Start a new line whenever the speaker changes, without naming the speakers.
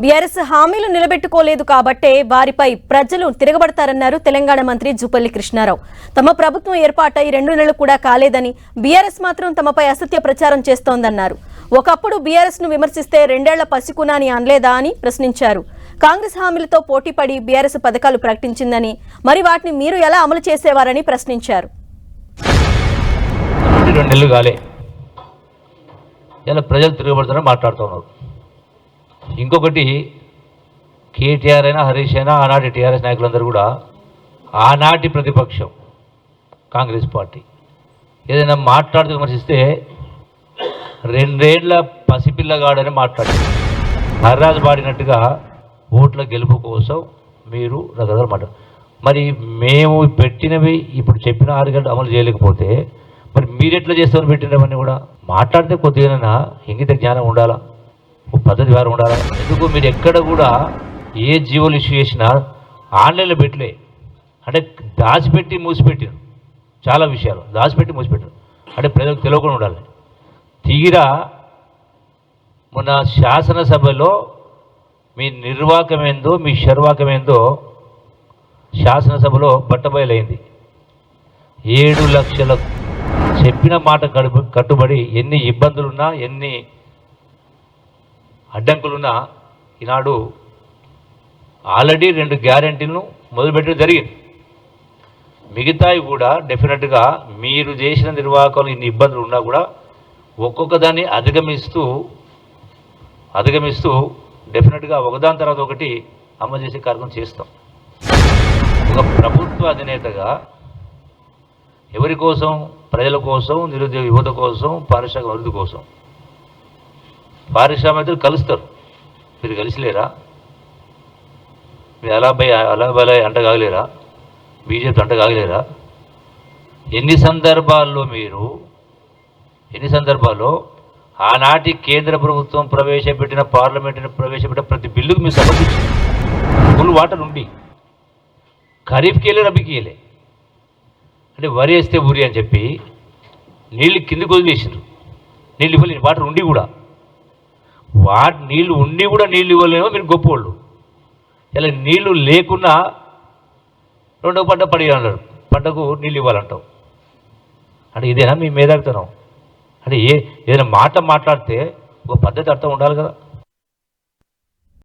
BRS హామీలు నిలబెట్టుకోలేదు కాబట్టే వారిపై ప్రజలు తిరగబడతారన్నారు తెలంగాణ మంత్రి జూపల్లి కృష్ణారావు. తమ ప్రభుత్వం ఏర్పాటై రెండు నెలలు కూడా కాలేదని బీఆర్ఎస్ మాత్రం తమపై అసత్య ప్రచారం చేస్తోందన్నారు. ఒకప్పుడు బీఆర్ఎస్ను విమర్శిస్తే రెండేళ్ళ పసికునాని అనలేదా అని ప్రశ్నించారు. కాంగ్రెస్ హామీలతో పోటీపడి బీఆర్ఎస్ పథకాలు ప్రకటించిందని మరి వాటిని మీరు ఎలా అమలు చేసేవారని ప్రశ్నించారు.
రెండు నెలలు కాలే. ఇలా ప్రజలు తిరగబడుతున్నారని మాట్లాడుతున్నారు ఇంకొకటి కేటీఆర్ అయినా హరీష్ అయినా ఆనాటి టీఆర్ఎస్ నాయకులందరూ కూడా ఆనాటి ప్రతిపక్షం కాంగ్రెస్ పార్టీ. ఏదైనా మాట్లాడుతూ విమర్శిస్తే రెండేళ్ళ పసిపిల్లగాడని మాట్లాడారు హర్రాజు పాడినట్టుగా ఓట్ల గెలుపు కోసం మీరు రకరకాల మాట. మరి మేము పెట్టినవి ఇప్పుడు చెప్పిన ఆరు గంటలు అమలు చేయలేకపోతే మరి మీరు ఎట్లా చేస్తామని పెట్టినవన్నీ కూడా? మాట్లాడితే కొద్దిగా ఇంగిత జ్ఞానం ఉండాలా? పద్ధతి వారు ఉండాలి. ఎందుకు? మీరు ఎక్కడ కూడా ఏ జీవోలు ఇష్యూ చేసినా ఆన్లైన్లో పెట్టలే. అంటే దాచిపెట్టి మూసిపెట్టారు. చాలా విషయాలు. దాచిపెట్టి మూసిపెట్టారు. అంటే ప్రజలకు తెలియకుండా ఉండాలి. తీరా మొన్న శాసనసభలో మీ నిర్వాకమేందో మీ శర్వాకమేందో శాసనసభలో బట్టబయలైంది. ఏడు లక్షల చెప్పిన మాట కడుపు కట్టుబడి ఎన్ని ఇబ్బందులున్నా ఎన్ని అడ్డంకులున్న ఈనాడు ఆల్రెడీ రెండు గ్యారంటీలను మొదలుపెట్టడం జరిగింది. మిగతావి కూడా డెఫినెట్గా మీరు చేసిన నిర్వాహకులు ఇన్ని ఇబ్బందులు ఉన్నా కూడా ఒక్కొక్క దాన్ని అధిగమిస్తూ అధిగమిస్తూ డెఫినెట్గా ఒకదాని తర్వాత ఒకటి అమలు చేసే కార్యక్రమం చేస్తాం. ఒక ప్రభుత్వ అధినేతగా ఎవరి కోసం? ప్రజల కోసం నిరుద్యోగ యువత కోసం పారిశ్రామిక అభివృద్ధి కోసం. పారిశ్రామికలు కలుస్తారు. మీరు కలిసిలేరా? మీరు అలా బై అంటగాగలేరా కాగలేరా? బీజేపీ అంటగాగలేరా ఎన్ని సందర్భాల్లో మీరు ఎన్ని సందర్భాల్లో ఆనాటి కేంద్ర ప్రభుత్వం ప్రవేశపెట్టిన పార్లమెంటుని ప్రవేశపెట్టిన ప్రతి బిల్లుకు మీరు సమర్పించారు ఫుల్ వాటర్ ఉండి. ఖరీఫ్కి వెళ్ళి రబీకి వెళ్ళే అంటే వరి వేస్తే ఊరి అని చెప్పి నీళ్ళు కిందికి వదిలేసారు నీళ్ళు ఇవ్వలేని వాటర్ ఉండి కూడా. వాటి నీళ్ళు ఉండి కూడా నీళ్ళు ఇవ్వలేమో మీరు గొప్పవాళ్ళు ఇలా నీళ్ళు లేకున్నా రెండో పంట పడి పంటకు నీళ్ళు ఇవ్వాలంటావు. అంటే ఇదేనా మీ మేధావితనం? అంటే ఏ ఏదైనా మాట మాట్లాడితే ఒక పద్ధతి అర్థం ఉండాలి కదా.